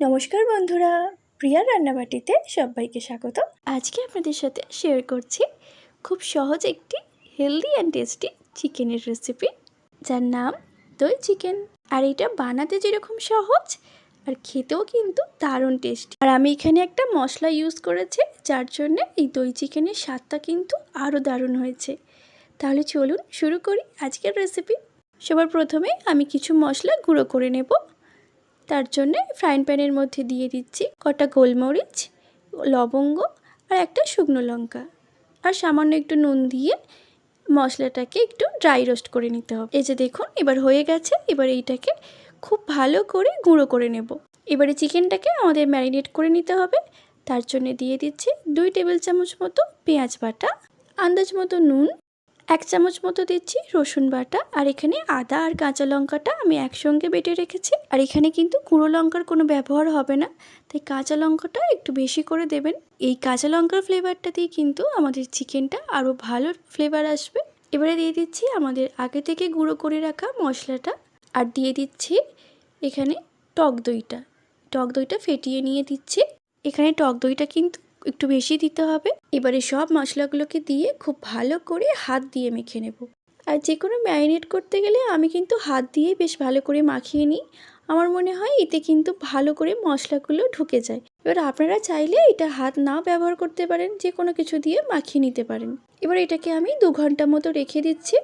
নমস্কার বন্ধুরা প্রিয়ার রান্নাবাটিতে সবাইকে স্বাগত। আজকে আপনাদের সাথে শেয়ার করছি খুব সহজ একটি হেলদি অ্যান্ড টেস্টি চিকেনের রেসিপি যার নাম দই চিকেন। আর এটা বানাতে যেরকম সহজ, আর খেতেও কিন্তু দারুণ টেস্টি আর আমি এখানে একটা মশলা ইউজ করেছি, যার জন্য এই দই চিকেনের স্বাদটা কিন্তু আরও দারুণ হয়েছে। তাহলে চলুন শুরু করি আজকের রেসিপি সবার প্রথমে আমি কিছু মশলা গুঁড়ো করে নেব। তার জন্য ফ্রাইং প্যানের মধ্যে দিয়ে দিচ্ছি কটা গোলমরিচ, লবঙ্গ আর একটা শুকনো লঙ্কা। আর সামান্য একটু নুন দিয়ে মশলাটাকে একটু ড্রাই রোস্ট করে নিতে হবে। এই যে দেখুন, এবার হয়ে গেছে, এবার এইটাকে খুব ভালো করে গুঁড়ো করে নেব। এবারে চিকেনটাকে আমাদের ম্যারিনেট করে নিতে হবে। তার জন্য দিয়ে দিচ্ছি দুই টেবিল চামচ মতো পেঁয়াজ বাটা, আন্দাজ মতো নুন এক চামচ মতো দিচ্ছি রসুন বাটা, আর এখানে আদা আর কাঁচা লঙ্কাটা আমি একসঙ্গে বেটে রেখেছি। আর এখানে কিন্তু গুঁড়ো লঙ্কার কোনো ব্যবহার হবে না, তাই কাঁচা লঙ্কাটা একটু বেশি করে দেবেন। এই কাঁচা লঙ্কার ফ্লেভারটা দিয়ে কিন্তু আমাদের চিকেনটা আরও ভালো ফ্লেভার আসবে। এবারে দিয়ে দিচ্ছি আমাদের আগে থেকে গুঁড়ো করে রাখা মশলাটা, আর দিয়ে দিচ্ছি এখানে টক দইটা। টক দইটা ফেটিয়ে নিয়ে দিচ্ছি। এখানে টক দইটা কিন্তু একটু বেশি দিতে হবে। এবারে সব মশলাগুলোকে দিয়ে খুব ভালো করে হাত দিয়ে মেখে নেব। আর যে কোনো ম্যারিনেট করতে গেলে আমি কিন্তু হাত দিয়ে বেশ ভালো করে মাখিয়ে নিই। আমার মনে হয় এতে কিন্তু ভালো করে মশলাগুলো ঢুকে যায়। এবার আপনারা চাইলে এটা হাত না ব্যবহার করতে পারেন যে কোনো কিছু দিয়ে মাখিয়ে নিতে পারেন। এবার এটাকে আমি দু ঘণ্টা মতো রেখে দিচ্ছি।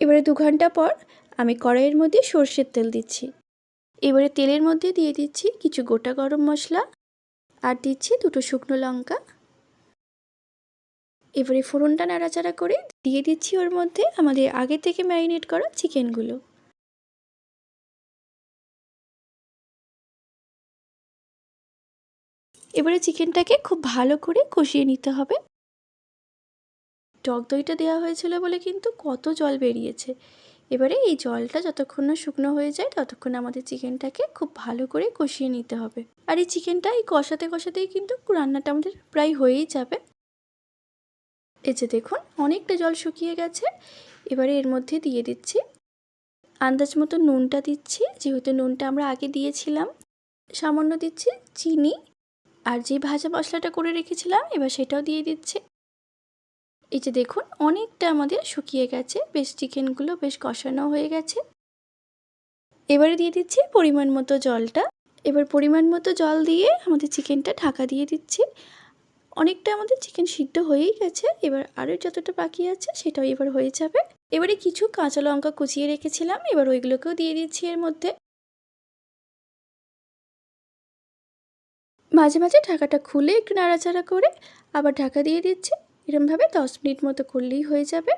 এবারে দু ঘণ্টা পর আমি কড়াইয়ের মধ্যে সর্ষের তেল দিচ্ছি। এবারে তেলের মধ্যে দিয়ে দিচ্ছি কিছু গোটা গরম মশলা। আর দিচ্ছি দুটো শুকনো লঙ্কা। এবারে ফোড়নটা নাড়াচাড়া করে দিয়ে দিচ্ছি ওর মধ্যে আমাদের আগে থেকে ম্যারিনেট করা চিকেনগুলো। এবারে চিকেনটাকে খুব ভালো করে কষিয়ে নিতে হবে। টক দইটা দেওয়া হয়েছিল বলে কিন্তু কত জল বেরিয়েছে। এবারে এই জলটা যতক্ষণ না শুকনো হয়ে যায়, ততক্ষণ আমাদের চিকেনটাকে খুব ভালো করে কষিয়ে নিতে হবে। আর এই চিকেনটা এই কষাতে কষাতেই কিন্তু রান্নাটা আমাদের প্রায় হয়েই যাবে। এই যে দেখুন, অনেকটা জল শুকিয়ে গেছে। এবারে এর মধ্যে দিয়ে দিচ্ছি আন্দাজ মতো নুনটা দিচ্ছি। যেহেতু নুনটা আমরা আগে দিয়েছিলাম, সামান্য দিচ্ছি চিনি। আর যে ভাজা মশলাটা করে রেখেছিলাম, এবার সেটাও দিয়ে দিচ্ছি। এই যে দেখুন, অনেকটা আমাদের শুকিয়ে গেছে। বেশ চিকেনগুলো বেশ কষানো হয়ে গেছে। এবারে দিয়ে দিচ্ছি পরিমাণ মতো জলটা। এবার পরিমাণ মতো জল দিয়ে আমাদের চিকেনটা ঢাকা দিয়ে দিচ্ছি। অনেকটা আমাদের চিকেন সিদ্ধ হয়েই গেছে। এবার আরও যতটা বাকি আছে সেটাও এবার হয়ে যাবে। এবারে কিছু কাঁচা লঙ্কা কুচিয়ে রেখেছিলাম। এবার ওইগুলোকেও দিয়ে দিচ্ছি এর মধ্যে। মাঝে মাঝে ঢাকাটা খুলে একটু নাড়াচাড়া করে আবার ঢাকা দিয়ে দিচ্ছি। এরমভাবে দশ মিনিট মতো করলেই হয়ে যাবে।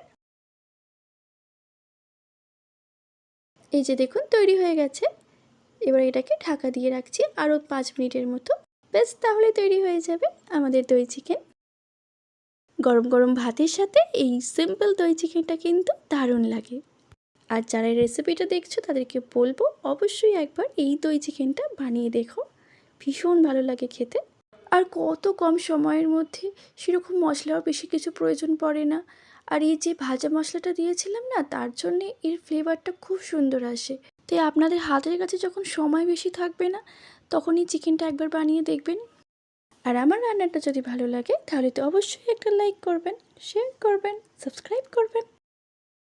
এই যে দেখুন, তৈরি হয়ে গেছে। এবার এটাকে ঢাকা দিয়ে রাখছি আরও পাঁচ মিনিটের মতো। ব্যাস, তাহলে তৈরি হয়ে যাবে আমাদের দই চিকেন। গরম গরম ভাতের সাথে এই সিম্পল দই চিকেনটা কিন্তু দারুণ লাগে। আর যারা এই রেসিপিটা দেখছ, তাদেরকে বলব অবশ্যই একবার এই দই চিকেনটা বানিয়ে দেখো। ভীষণ ভালো লাগে খেতে। আর কত কম সময়ের মধ্যে সেরকম মশলাও বেশি কিছু প্রয়োজন পড়ে না। আর এই যে ভাজা মশলাটা দিয়েছিলাম না, তার জন্যে এর ফ্লেভারটা খুব সুন্দর আসে। তাই আপনাদের হাতের কাছে যখন সময় বেশি থাকবে না, তখনই চিকেনটা একবার বানিয়ে দেখবেন। আর আমার রান্নাটা যদি ভালো লাগে, তাহলে তো অবশ্যই একটা লাইক করবেন শেয়ার করবেন সাবস্ক্রাইব করবেন।